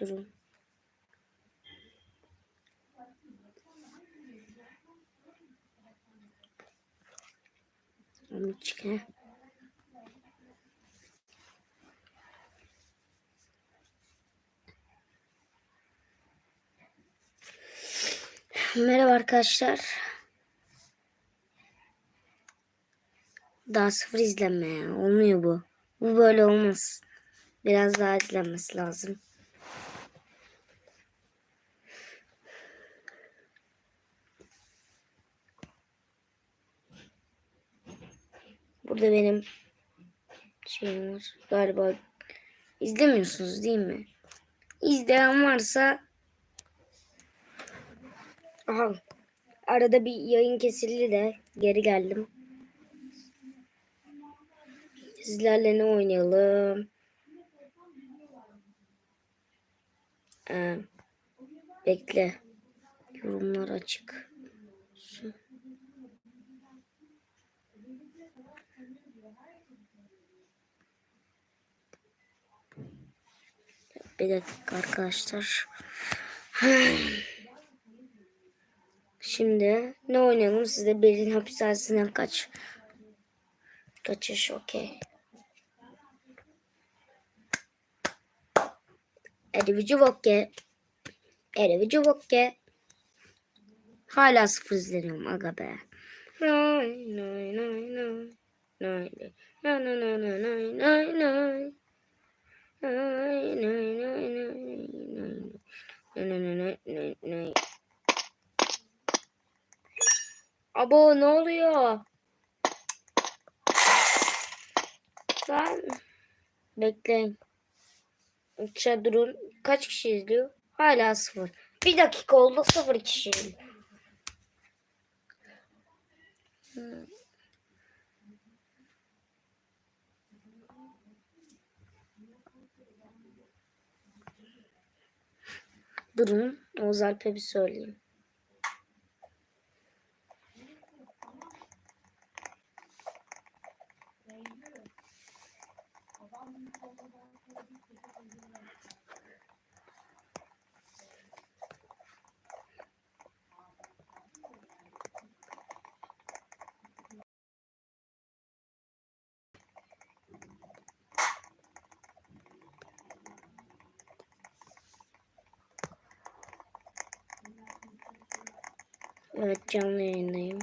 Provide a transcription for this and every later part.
Durun. Onu. Merhaba arkadaşlar. Daha sıfır izlenme. Olmuyor bu. Bu böyle olmaz. Biraz daha izlenmesi lazım. Burada benim şeyim var. Galiba izlemiyorsunuz değil mi? İzleyen varsa Aha. Arada bir yayın kesildi de geri geldim. Sizlerle ne oynayalım? Ee, bekle. Yorumlar açık. Bir dakika arkadaşlar. Şimdi ne oynayalım? Size Berlin hapishanesinden kaç. Kaçış okey. Edivici vokke. Edivici vokke. Hala sıfır izleniyorum aga be. Nay nay nay nay. Nay nay nay nay nay nay nay Abo ne oluyor? Ben bekleyin. Uça. Kaç kişi izliyor? Hala sıfır. Bir dakika oldu sıfır kişi. Hmm. Durun. Oğuz Alp'e bir söyleyeyim. Evet canlı yayındayım.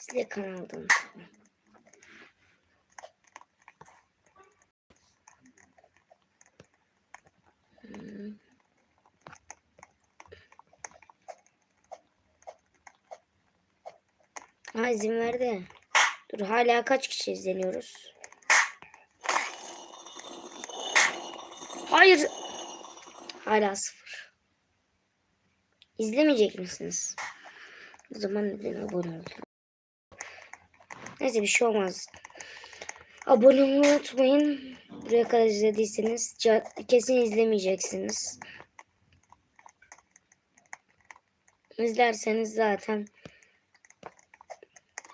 Size kanaldan. Hmm. Ha izin verdi. Dur hala kaç kişi izleniyoruz? Hayır. Hala sıfır. İzlemeyecek misiniz? O zaman neden abone oldun? Neyse bir şey olmaz. Abone olmayı unutmayın. Buraya kadar izlediyseniz kesin izlemeyeceksiniz. İzlerseniz zaten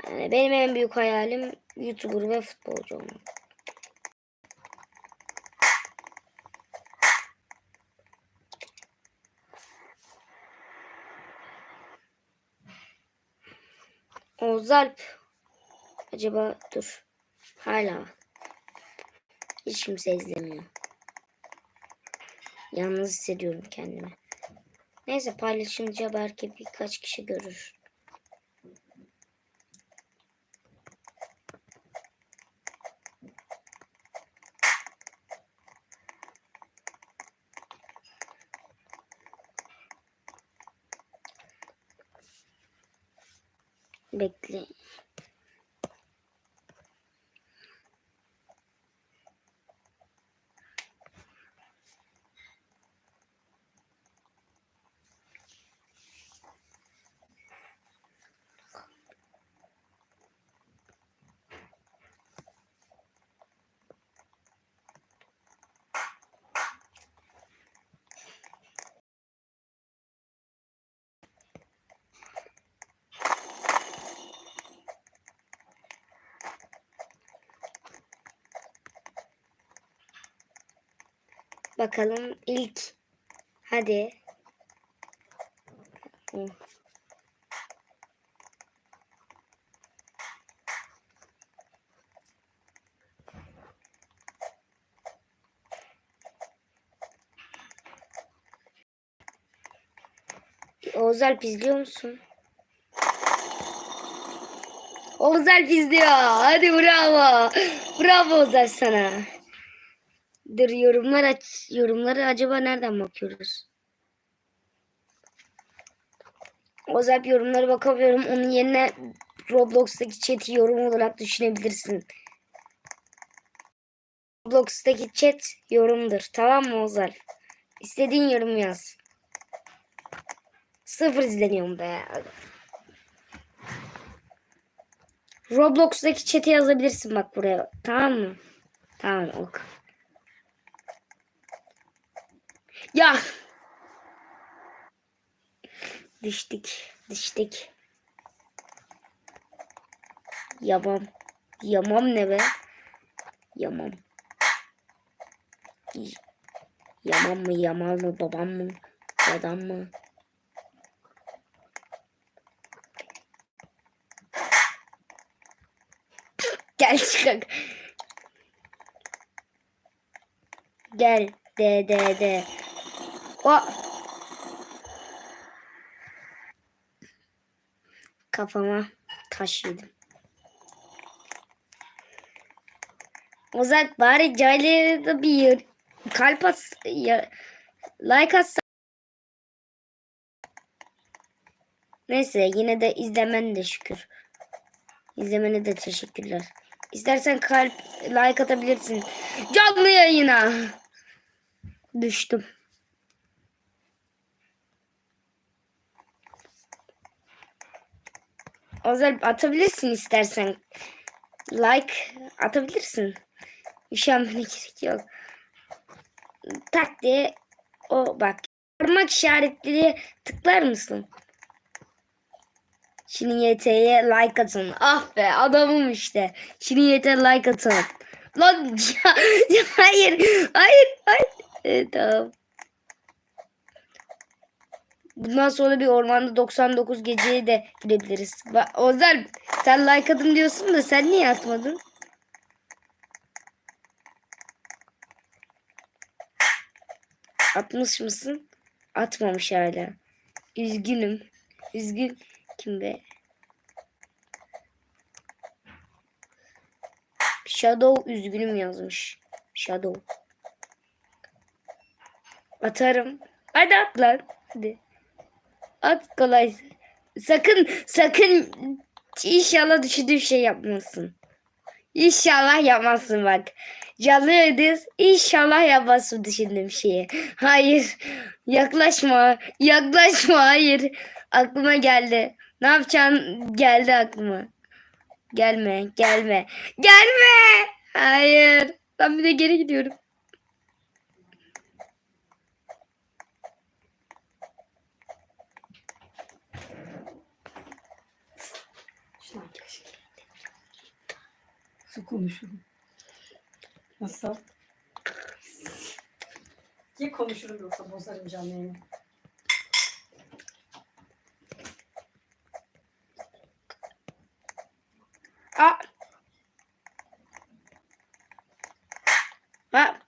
yani benim en büyük hayalim YouTuber ve futbolcu olmak. Oğuz Alp. Acaba dur. Hala. Hiç kimse izlemiyor. Yalnız hissediyorum kendimi. Neyse paylaşınca belki birkaç kişi görür. Bekle. Bakalım. İlk. Hadi. Hı. Oğuz Alp izliyor musun? Oğuz Alp izliyor. Hadi bravo. Bravo Oğuz Alp sana. Dur yorumlar aç. Yorumları acaba nereden bakıyoruz? Alp yorumlara bakamıyorum. Onun yerine Roblox'taki chat'i yorum olarak düşünebilirsin. Roblox'taki chat yorumdur. Tamam mı Oğuz Alp? İstediğin yorum yaz. Sıfır izleniyorum be. Roblox'taki chat'e yazabilirsin bak buraya. Tamam mı? Tamam ok. Ya. Düştük. Düştük. Yamam. Yamam ne be? Yamam. Yaman mı, Yamal mı, babam mı, adam mı? Gel çıkak. Gel. De de de. O. Kafama taş yedim. Ozak bari Caylı'ya da bir kalp at, ya, like atsa. Neyse yine de izlemen de şükür. İzlemene de teşekkürler. İstersen kalp like atabilirsin. Canlı yayına. Düştüm. Özel atabilirsin istersen. Like atabilirsin. Üşenmene gerek yok. Tak diye o bak. Parmak işaretleri tıklar mısın? Şimdi YT'ye like atın. Ah be adamım işte. Şimdi YT'ye like atın. Lan ya, hayır. Hayır. Hayır. Evet, tamam. Bundan sonra bir ormanda 99 geceye de girebiliriz. Ozan sen like atın diyorsun da sen niye atmadın? Atmış mısın? Atmamış hala. Üzgünüm. Üzgün kim be? Shadow üzgünüm yazmış. Shadow. Atarım. Hadi at lan. Hadi. At kolay. Sakın sakın inşallah düşündüğün şey yapmasın. İnşallah yapmazsın bak. Canlı yayındayız. İnşallah yapmazsın düşündüğüm şeyi. Hayır. Yaklaşma. Yaklaşma. Hayır. Aklıma geldi. Ne yapacaksın geldi aklıma. Gelme. Gelme. Gelme. Hayır. Ben bir de geri gidiyorum. Konuşurum. Nasıl? Ya konuşurum yoksa bozarım canlı yayını. Aa. Ha.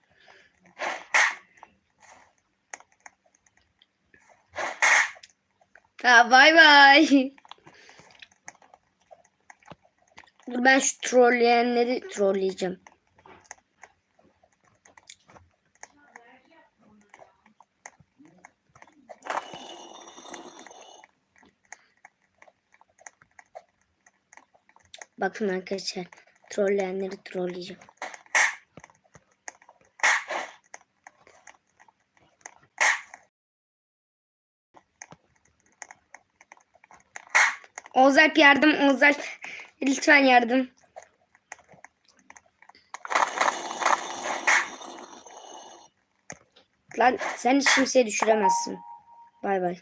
Ha bay bay. Dur ben şu trolleyenleri trolleyeceğim. Bakın arkadaşlar trolleyenleri trolleyeceğim. Oğuz Alp yardım. Oğuz Alp Lütfen yardım. Lan sen hiç kimseyi düşüremezsin. Bay bay.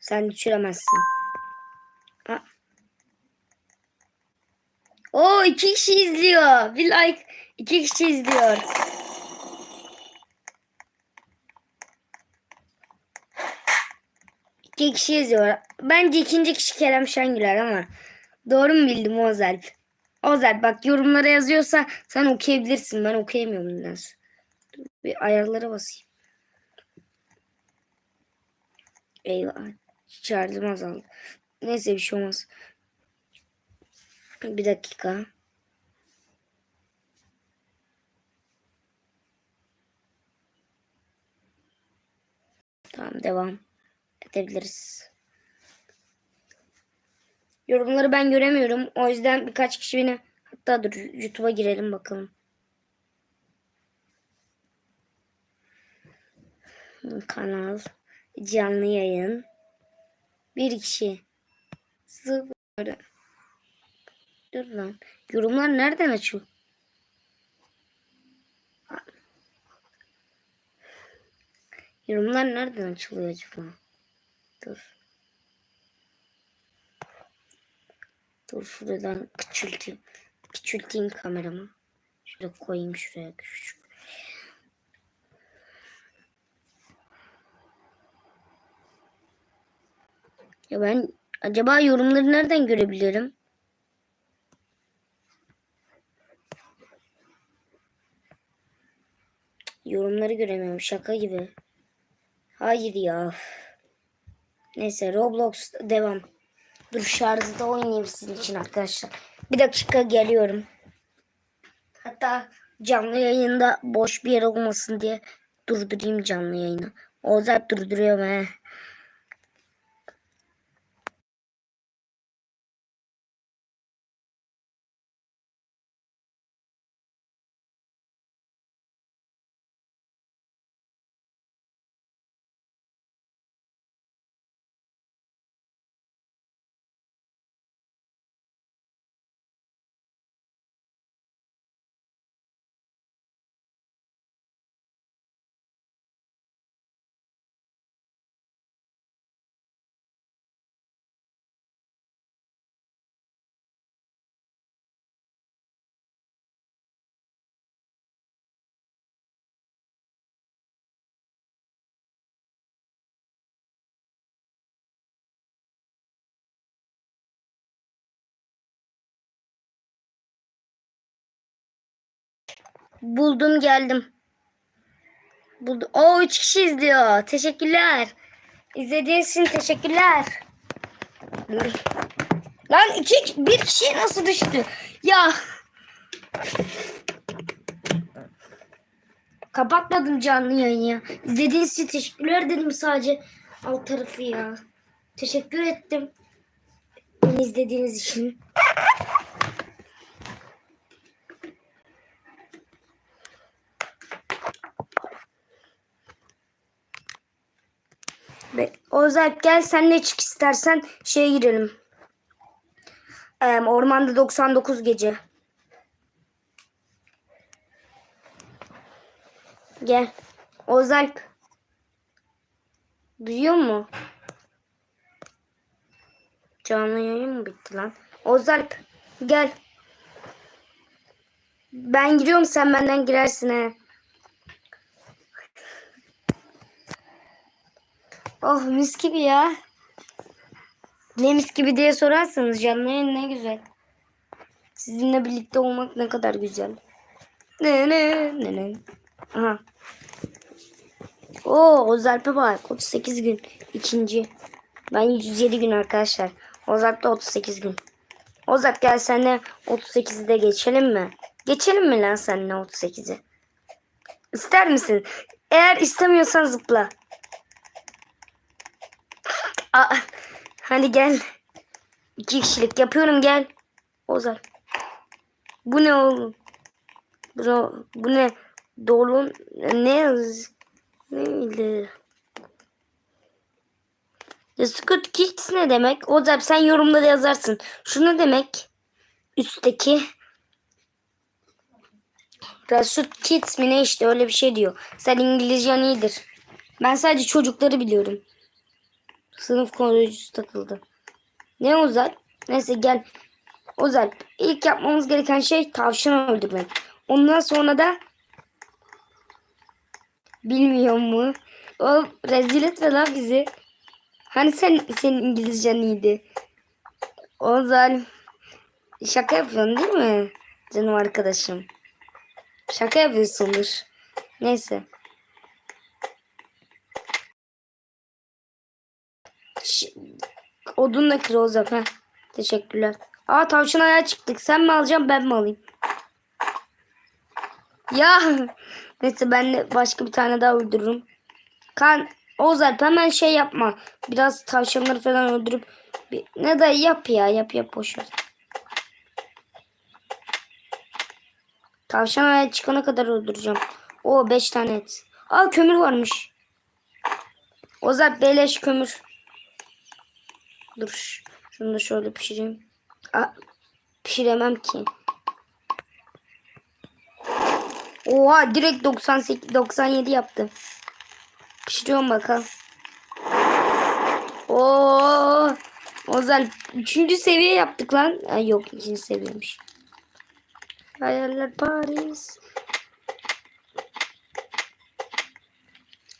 Sen düşüremezsin. Ha. Oo iki kişi izliyor. Bir like iki kişi izliyor. İki kişi izliyor. Bence ikinci kişi Kerem Şengüler ama doğru mu bildim Ozalp? Ozalp bak yorumlara yazıyorsa sen okuyabilirsin. Ben okuyamıyorum nedense. Bir ayarlara basayım. Eyvah. Şarjım azaldı. Neyse bir şey olmaz. Bir dakika. Tamam devam edebiliriz. Yorumları ben göremiyorum. O yüzden birkaç kişi beni hatta dur YouTube'a girelim bakalım. Kanal canlı yayın bir kişi sıfır dur lan yorumlar nereden açıyor? Yorumlar nereden açılıyor acaba? Dur. Dur şuradan küçülteyim. Küçülteyim kameramı. Şöyle koyayım şuraya küçük. Ya ben acaba yorumları nereden görebilirim? Yorumları göremiyorum şaka gibi. Hayır ya. Neyse Roblox devam. Dur şarjda oynayayım sizin için arkadaşlar. Bir dakika geliyorum. Hatta canlı yayında boş bir yer olmasın diye durdurayım canlı yayını. Ozak durduruyorum he. Buldum geldim. Buldum. O üç kişi izliyor. Teşekkürler. İzlediğiniz için teşekkürler. Lan iki, bir kişi nasıl düştü? Ya. Kapatmadım canlı yayını ya. İzlediğiniz için teşekkürler dedim sadece. Alt tarafı ya. Teşekkür ettim. Beni izlediğiniz için. Ozalp gel sen ne çık istersen şeye girelim. Ee, Ormanda 99 gece. Gel. Ozalp. Duyuyor mu? Canlı yayın mı bitti lan? Ozalp gel. Ben giriyorum sen benden girersin he. Oh mis gibi ya. Ne mis gibi diye sorarsanız canlı yayın ne güzel. Sizinle birlikte olmak ne kadar güzel. Ne ne ne ne. Aha. Oo Ozalp'e bak 38 gün. ikinci. Ben 107 gün arkadaşlar. Ozalp'ta 38 gün. Ozalp gel senle 38'i de geçelim mi? Geçelim mi lan seninle 38'i? İster misin? Eğer istemiyorsan zıpla. Aa, hadi gel. İki kişilik yapıyorum gel. Ozan. Bu ne oğlum? Bu, bu ne? Dolu ne? Neydi? Ya Squid Kids ne demek? Ozan sen yorumlara yazarsın. Şu ne demek? Üstteki. Rasut Kids mi ne işte öyle bir şey diyor. Sen İngilizcen iyidir. Ben sadece çocukları biliyorum. Sınıf koruyucusu takıldı. Ne Ozal? Neyse gel. Ozal ilk yapmamız gereken şey tavşan öldürmek. Ondan sonra da bilmiyor mu? O rezil etme lan bizi. Hani sen senin İngilizcen iyiydi. O zalim. Şaka yapıyorsun değil mi? Canım arkadaşım. Şaka yapıyorsundur. Neyse. Odunla kır Ozan. Heh. Teşekkürler. Aa tavşan ayağı çıktık. Sen mi alacaksın ben mi alayım? Ya neyse ben de başka bir tane daha uydururum. Kan Oğuz Alp hemen şey yapma. Biraz tavşanları falan öldürüp bir, ne de yap ya yap yap boş. Tavşan ayağı çıkana kadar öldüreceğim. O 5 tane et. Aa kömür varmış. Oğuz Alp beleş kömür. Dur şunu da şöyle pişireyim. Aa, pişiremem ki. Oha direkt 98 97 yaptı. Pişiriyorum bakalım. Oo! Ozal 3. seviye yaptık lan. Ay yok 2. seviyemiş. Hayaller Paris.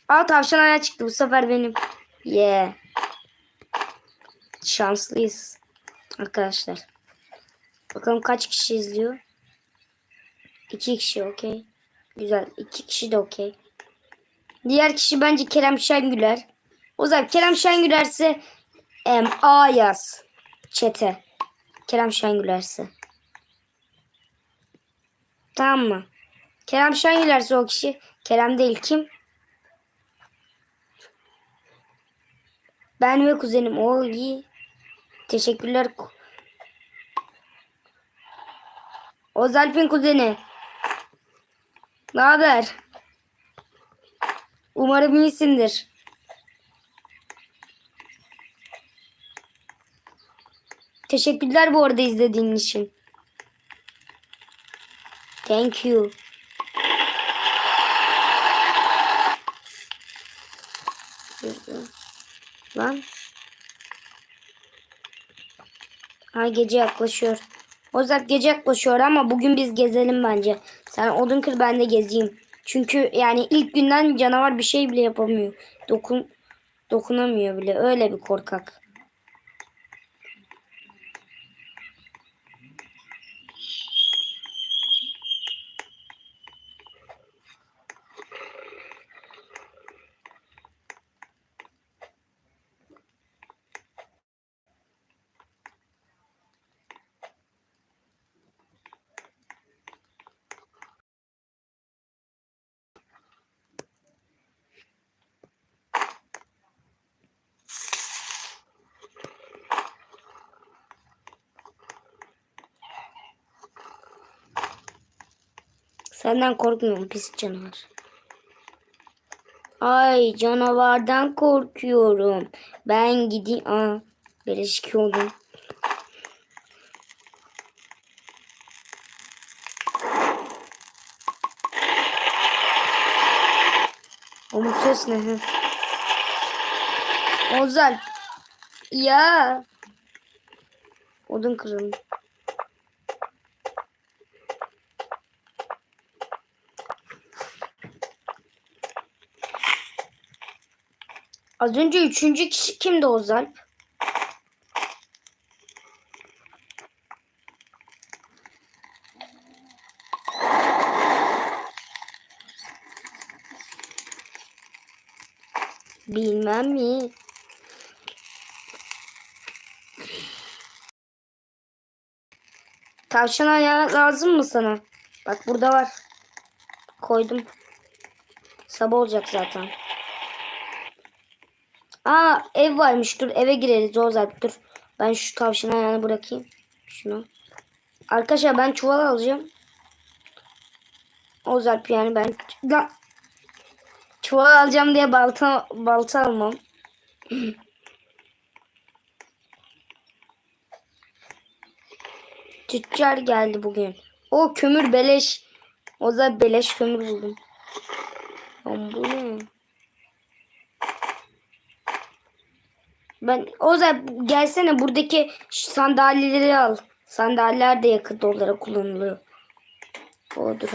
Aa tavşan ayağı çıktı bu sefer benim. Yeah. Şanslıyız. Arkadaşlar. Bakalım kaç kişi izliyor. 2 kişi okey. Güzel. 2 kişi de okey. Diğer kişi bence Kerem Şengüler. O zaman Kerem Şengülerse em, A yaz. Çete. Kerem Şengülerse. Tamam mı? Kerem Şengülerse o kişi. Kerem değil kim? Ben ve kuzenim. O iyi. Teşekkürler. Ozalp'in kuzeni. Ne haber? Umarım iyisindir. Teşekkürler bu arada izlediğin için. Thank you. Lan. Ha gece yaklaşıyor. Ozak gece yaklaşıyor ama bugün biz gezelim bence. Sen odun kır ben de gezeyim. Çünkü yani ilk günden canavar bir şey bile yapamıyor. Dokun dokunamıyor bile. Öyle bir korkak. Senden korkmuyorum pis canavar. Ay canavardan korkuyorum. Ben gideyim. Aa, beleşik oldum. O bu ses ne? hı? Ozal. Ya. Odun kırıldı. Az önce üçüncü kişi kimdi Ozalp? Bilmem mi? Tavşan ayağı lazım mı sana? Bak burada var. Koydum. Sabah olacak zaten. Aa ev varmış dur eve gireriz o zaten dur. Ben şu tavşan ayağını bırakayım. Şunu. Arkadaşlar ben çuval alacağım. O zaten yani ben Lan. çuval alacağım diye balta balta almam. Tüccar geldi bugün. O kömür beleş. O da beleş kömür buldum. Lan bu ne? Ben o gelsene buradaki sandalyeleri al. Sandalyeler de yakıt olarak kullanılıyor. O dur.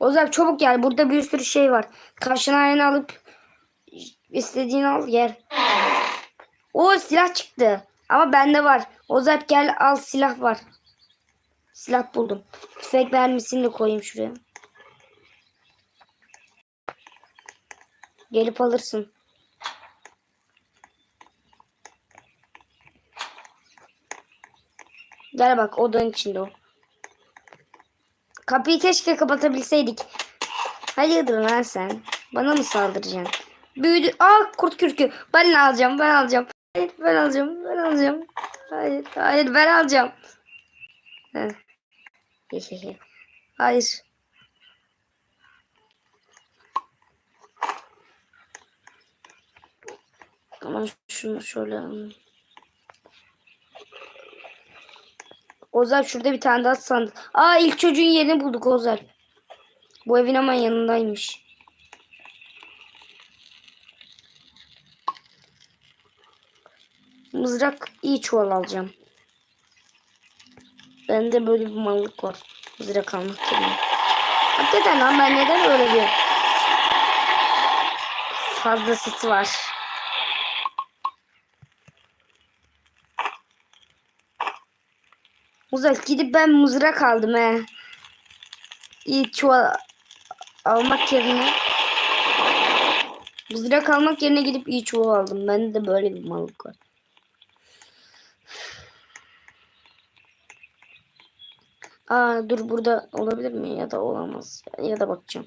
O zaman çabuk gel. Burada bir sürü şey var. Tavşan ayağını alıp İstediğini al gel. O silah çıktı. Ama bende var. Ozat gel al silah var. Silah buldum. Tüfek mermisini de koyayım şuraya. Gelip alırsın. Gel bak odanın içinde o. Kapıyı keşke kapatabilseydik. Hayırdır lan sen? Bana mı saldıracaksın? Büyüdü. Aa kurt kürkü. Ben alacağım ben alacağım. Hayır ben alacağım ben alacağım. Hayır hayır ben alacağım. Heh. Hehehe. Hayır. Tamam şunu şöyle alayım. Ozal şurada bir tane daha sandık. Aa ilk çocuğun yerini bulduk Ozal. Bu evin hemen yanındaymış. Mızrak iyi çuval alacağım. Bende böyle bir mallık var. Mızrak almak yerine. Hakikaten lan ben neden öyle bir fazlasısı var. Uzak gidip ben mızrak aldım he. İyi çuval almak yerine mızrak almak yerine gidip iyi çuval aldım. Bende de böyle bir mallık var. Aa dur burada olabilir mi ya da olamaz ya da bakacağım.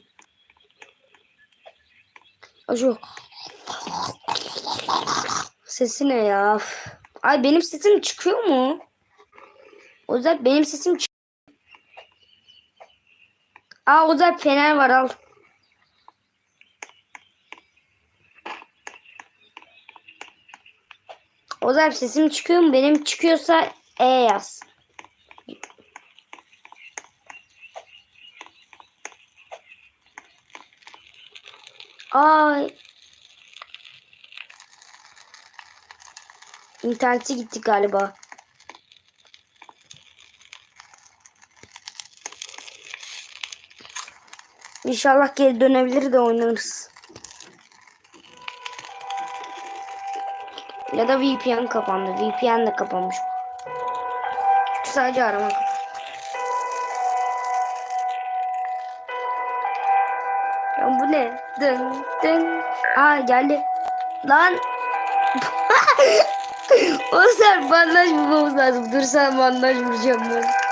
Şu sesi ne ya? Ay benim sesim çıkıyor mu? O zaman benim sesim. Aa o zaman fener var al. O zaman sesim çıkıyor mu? Benim çıkıyorsa E yaz. Ay. İnterneti gitti galiba. İnşallah geri dönebilir de oynarız. Ya da VPN kapandı. VPN de kapanmış. Çünkü sadece arama. Ya bu ne? Dın dın. Aa geldi. Lan. o sen bandaj bulmamız lazım. Dur sen bandaj vuracağım ben.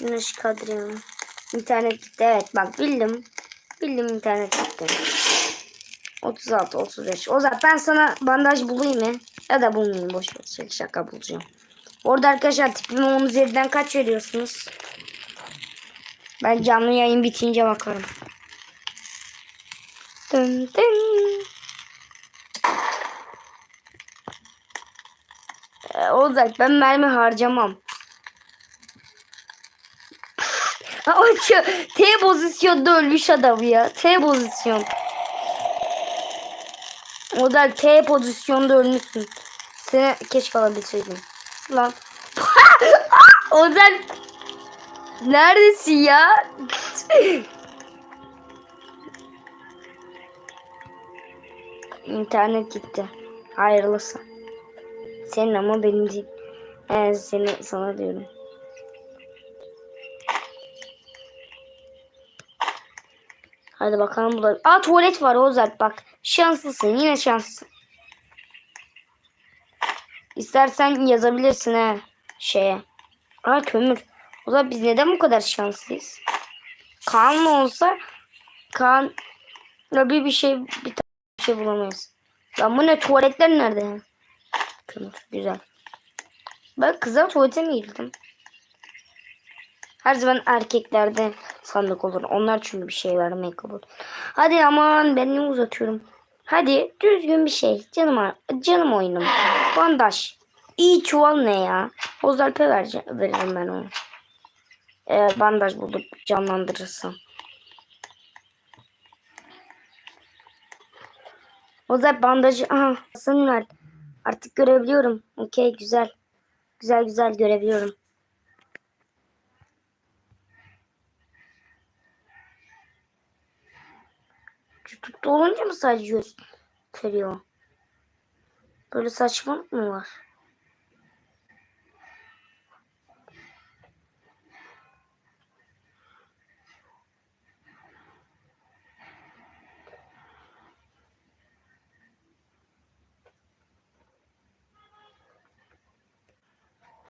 Güneş kadri. İnternet gitti. Evet bak bildim. Bildim internet gitti. 36 35. O zaman ben sana bandaj bulayım mı? Ya da bulmayayım boş ver. Şaka bulacağım. Orada arkadaşlar tipime 10 üzerinden kaç veriyorsunuz? Ben canlı yayın bitince bakarım. Dın dın. Ee, Olacak ben mermi harcamam. O şu T pozisyonda ölmüş adam ya. T pozisyon. O da T pozisyonda ölmüşsün. Seni keşke alabilseydim. Lan. Ozan neredesin ya? İnternet gitti. Hayırlısı. Senin ama benim değil. Ee, seni sana diyorum. Hadi bakalım bulalım. Aa tuvalet var Ozalp bak. Şanslısın yine şanslısın. İstersen yazabilirsin he şeye. Aa kömür. O zaman biz neden bu kadar şanslıyız? Kaan mı olsa Kaan bir bir şey bir bir şey bulamayız. Lan bu ne tuvaletler nerede? Kömür güzel. Ben kızlar tuvalete mi girdim? Her zaman erkeklerde sandık olur. Onlar çünkü bir şey vermeye kabul. Hadi aman ben ne uzatıyorum. Hadi düzgün bir şey. Canım canım oyunum. Bandaj. İyi çuval ne ya? Bozalpe vereceğim, vereceğim ben onu. Ee, bandaj bulup canlandırırsam. Bozalp bandajı. Aha, sanırım artık görebiliyorum. Okey güzel. Güzel güzel görebiliyorum. YouTube'da olunca mı sadece gösteriyor? Böyle saçmalık mı var?